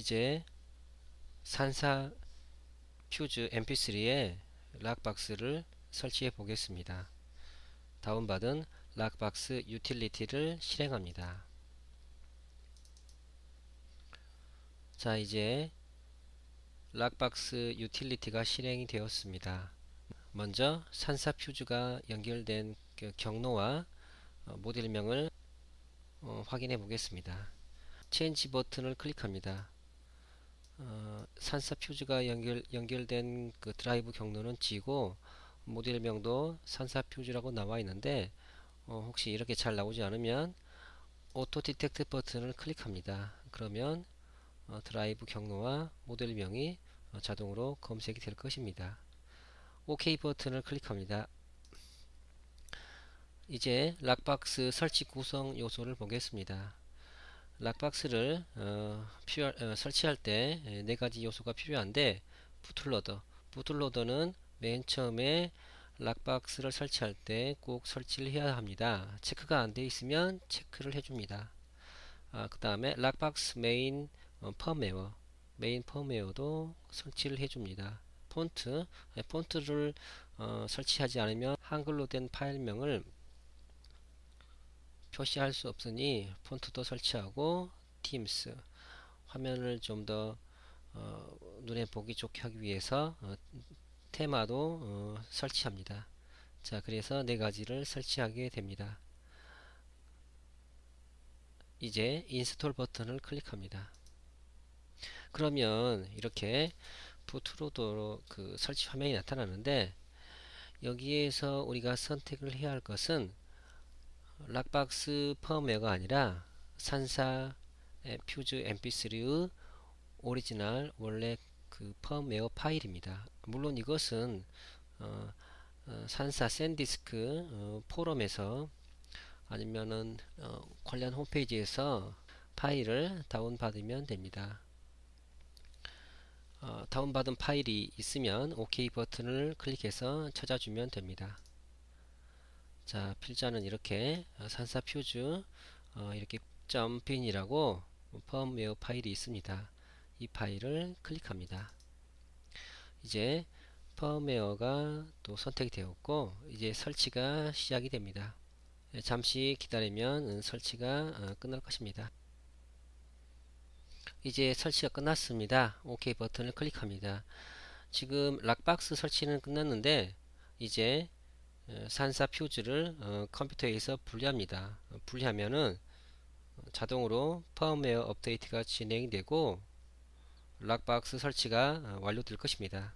이제 산사 퓨즈 mp3에 락박스를 설치해 보겠습니다. 다운받은 락박스 유틸리티를 실행합니다. 자 이제 락박스 유틸리티가 실행이 되었습니다. 먼저 산사 퓨즈가 연결된 그 경로와 어, 모델명을 어, 확인해 보겠습니다. 체인지 버튼을 클릭합니다. 어, 산사 퓨즈가 연결, 연결된 그 드라이브 경로는 G고 모델명도 산사 퓨즈라고 나와 있는데 어, 혹시 이렇게 잘 나오지 않으면 오토 디텍트 버튼을 클릭합니다. 그러면 어, 드라이브 경로와 모델명이 어, 자동으로 검색이 될 것입니다. OK 버튼을 클릭합니다. 이제 락박스 설치 구성 요소를 보겠습니다. 락박스를 어, 필요, 어, 설치할 때 네 가지 요소가 필요한데 부틀러더 부틀러더는 맨 처음에 락박스를 설치할 때 꼭 설치를 해야 합니다. 체크가 안 되어 있으면 체크를 해줍니다. 아, 그 다음에 락박스 메인 어, 펌웨어 메인 펌웨어도 설치를 해줍니다. 폰트 네, 폰트를 어, 설치하지 않으면 한글로 된 파일명을 표시할 수 없으니 폰트도 설치하고 팀스 화면을 좀더 어, 눈에 보기 좋게 하기 위해서 어, 테마도 어, 설치합니다. 자 그래서 네 가지를 설치하게 됩니다. 이제 인스톨 버튼을 클릭합니다. 그러면 이렇게 부트로도 그 설치 화면이 나타나는데 여기에서 우리가 선택을 해야 할 것은 락박스 펌웨어가 아니라 산사 퓨즈 mp3의 오리지널 원래 그 펌웨어 파일입니다. 물론 이것은 어, 어, 산사 샌디스크 어, 포럼에서 아니면은 어, 관련 홈페이지에서 파일을 다운받으면 됩니다. 어, 다운받은 파일이 있으면 OK 버튼을 클릭해서 찾아주면 됩니다. 자 필자는 이렇게 어, 산사 퓨즈 어, 이렇게 점핀이라고 펌웨어 파일이 있습니다. 이 파일을 클릭합니다. 이제 펌웨어가 또 선택이 되었고 이제 설치가 시작이 됩니다. 네, 잠시 기다리면 설치가 어, 끝날 것입니다. 이제 설치가 끝났습니다. OK 버튼을 클릭합니다. 지금 락박스 설치는 끝났는데 이제 어, 산사 퓨즈를 어, 컴퓨터에서 분리합니다. 분리하면은 자동으로 펌웨어 업데이트가 진행되고 락박스 설치가 완료될 것입니다.